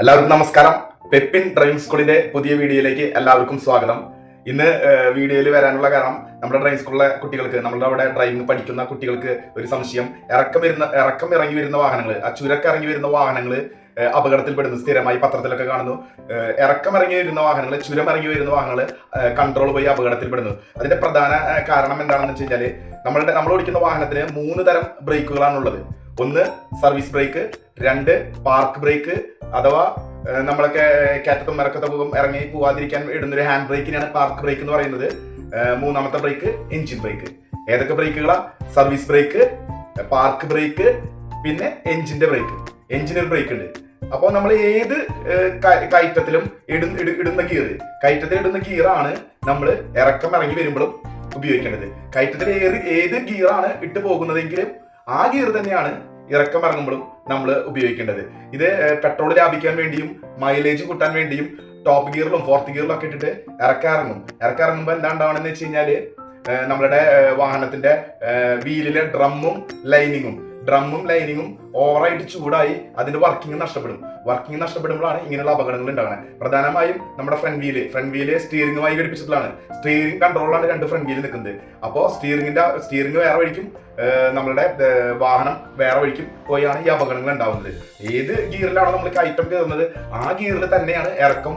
എല്ലാവർക്കും നമസ്കാരം. പെപ്പിൻ ഡ്രൈവിംഗ് സ്കൂളിന്റെ പുതിയ വീഡിയോയിലേക്ക് എല്ലാവർക്കും സ്വാഗതം. ഇന്ന് വീഡിയോയിൽ വരാനുള്ള കാരണം നമ്മുടെ ഡ്രൈവിംഗ് സ്കൂളിലെ കുട്ടികൾക്ക് നമ്മുടെ അവിടെ ഡ്രൈവിംഗ് പഠിക്കുന്ന കുട്ടികൾക്ക് ഒരു സംശയം. ഇറക്കം വരുന്ന ഇറക്കം ഇറങ്ങി വരുന്ന വാഹനങ്ങൾ ആ ചുരക്ക് ഇറങ്ങി വരുന്ന വാഹനങ്ങൾ അപകടത്തിൽപ്പെടുന്നു സ്ഥിരമായി പത്രത്തിലൊക്കെ കാണുന്നു. ഇറക്കം ഇറങ്ങി വരുന്ന വാഹനങ്ങൾ ചുരം ഇറങ്ങി വരുന്ന വാഹനങ്ങൾ കൺട്രോൾ പോയി അപകടത്തിൽപ്പെടുന്നു. അതിന്റെ പ്രധാന കാരണം എന്താണെന്ന് വെച്ച് കഴിഞ്ഞാൽ നമ്മളുടെ നമ്മൾ ഓടിക്കുന്ന വാഹനത്തിന് മൂന്ന് തരം ബ്രേക്കുകളാണുള്ളത്. ഒന്ന് സർവീസ് ബ്രേക്ക് രണ്ട് പാർക്ക് ബ്രേക്ക് അഥവാ നമ്മളൊക്കെ കയറ്റത്തും ഇറക്കത്തും ഇറങ്ങി പോവാതിരിക്കാൻ ഇടുന്നൊരു ഹാൻഡ് ബ്രേക്കിനാണ് പാർക്ക് ബ്രേക്ക് എന്ന് പറയുന്നത്. മൂന്നാമത്തെ ബ്രേക്ക് എഞ്ചിൻ ബ്രേക്ക് ഏതൊക്കെ ബ്രേക്കുകളാ സർവീസ് ബ്രേക്ക് പാർക്ക് ബ്രേക്ക് പിന്നെ എഞ്ചിന്റെ ബ്രേക്ക് എഞ്ചിനൊരു ബ്രേക്ക് ഉണ്ട്. അപ്പോൾ നമ്മൾ ഏത് കയറ്റത്തിലും ഇടുന്ന ഇടുന്ന ഗിയർ കയറ്റത്തിൽ ഇടുന്ന ഗിയറാണ് നമ്മൾ ഇറക്കം ഇറങ്ങി വരുമ്പോഴും ഉപയോഗിക്കേണ്ടത്. കയറ്റത്തിൽ ഏത് ഏത് ഗിയറാണ് ഇട്ട് പോകുന്നതെങ്കിലും ആ ഗിയർ തന്നെയാണ് ഇറക്കം ഇറങ്ങുമ്പോഴും നമ്മൾ ഉപയോഗിക്കേണ്ടത്. ഇത് പെട്രോൾ ലാഭിക്കാൻ വേണ്ടിയും മൈലേജ് കൂട്ടാൻ വേണ്ടിയും ടോപ്പ് ഗിയറിലും ഫോർത്ത് ഗിയറിലും ഒക്കെ ഇട്ടിട്ട് ഇറക്കം ഇറങ്ങും. ഇറക്കം ഇറങ്ങുമ്പോൾ എന്താ ഉണ്ടാവണമെന്ന് വെച്ച് കഴിഞ്ഞാൽ നമ്മുടെ വാഹനത്തിന്റെ വീലിലെ ഡ്രമ്മും ലൈനിങ്ങും ഡ്രമ്മും ലൈനിങ്ങും ഓവറായിട്ട് ചൂടായി അതിന്റെ വർക്കിംഗ് നഷ്ടപ്പെടും. വർക്കിംഗ് നഷ്ടപ്പെടുമ്പോഴാണ് ഇങ്ങനെയുള്ള അപകടങ്ങൾ ഉണ്ടാകുന്നത്. പ്രധാനമായും നമ്മുടെ ഫ്രണ്ട് വീൽ ഫ്രണ്ട് വീൽ സ്റ്റീറിംഗുമായി ഘടിപ്പിച്ചിട്ടുള്ളതാണ്. സ്റ്റിയറിംഗ് കൺട്രോളിലാണ് രണ്ട് ഫ്രണ്ട് വീൽ നിൽക്കുന്നത്. അപ്പോൾ സ്റ്റിയറിംഗിന്റെ സ്റ്റിയറിംഗ് വേറെ വഴിക്കും നമ്മളുടെ വാഹനം വേറെ വഴിക്കും പോയാണ് ഈ അപകടങ്ങൾ ഉണ്ടാവുന്നത് ഏത് ഗിയറിലാണോ നമ്മൾ കയറ്റം കയറുന്നത് ആ ഗിയറിൽ തന്നെയാണ് ഇറക്കം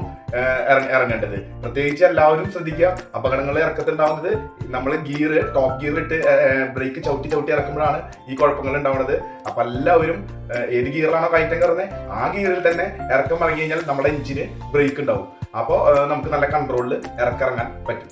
ഇറങ്ങേണ്ടത്. പ്രത്യേകിച്ച് എല്ലാവരും ശ്രദ്ധിക്കുക. അപകടങ്ങൾ ഇറക്കത്തുണ്ടാവുന്നത് നമ്മൾ ഗിയർ ടോപ്പ് ഗിയർ ഇട്ട് ബ്രേക്ക് ചവിട്ടി ചവിട്ടി ഇറക്കുമ്പോഴാണ് ഈ കുഴപ്പങ്ങൾ ഉണ്ടാവുന്നത് അപ്പൊ എല്ലാവരും ഏത് ഗിയറിലാണോ കയറ്റം കയറുന്നത്? ആ ഗിയറിൽ തന്നെ ഇറക്കം ഇറങ്ങി കഴിഞ്ഞാൽ നമ്മുടെ എഞ്ചിന് ബ്രേക്ക് ഉണ്ടാവും. അപ്പോൾ നമുക്ക് നല്ല കൺട്രോളിൽ ഇറക്കിറങ്ങാൻ പറ്റും.